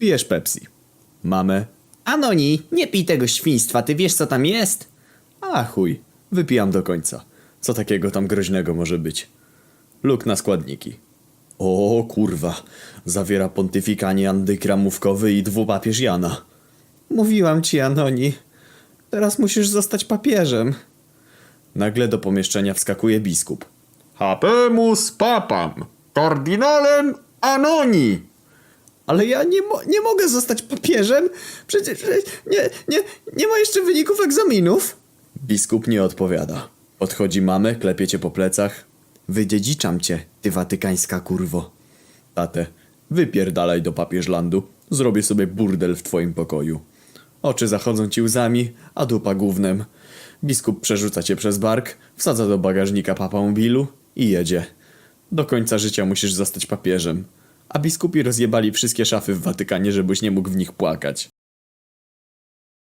Pijesz Pepsi. Mamę. Anoni, nie pij tego świństwa, ty wiesz co tam jest? A chuj, wypijam do końca. Co takiego tam groźnego może być? Luk na składniki. O kurwa, zawiera pontyfikanie antykramówkowy i dwupapież Jana. Mówiłam ci, Anoni. Teraz musisz zostać papieżem. Nagle do pomieszczenia wskakuje biskup. Habemus papam, kardynalem Anoni. Ale ja nie, mo- nie mogę zostać papieżem? Przecież nie, nie, nie ma jeszcze wyników egzaminów. Biskup nie odpowiada. Odchodzi mamę, klepie cię po plecach. Wydziedziczam cię, ty watykańska kurwo. Tate, wypierdalaj do papieżlandu. Zrobię sobie burdel w twoim pokoju. Oczy zachodzą ci łzami, a dupa gównem. Biskup przerzuca cię przez bark, wsadza do bagażnika papamobilu i jedzie. Do końca życia musisz zostać papieżem. A biskupi rozjebali wszystkie szafy w Watykanie, żebyś nie mógł w nich płakać.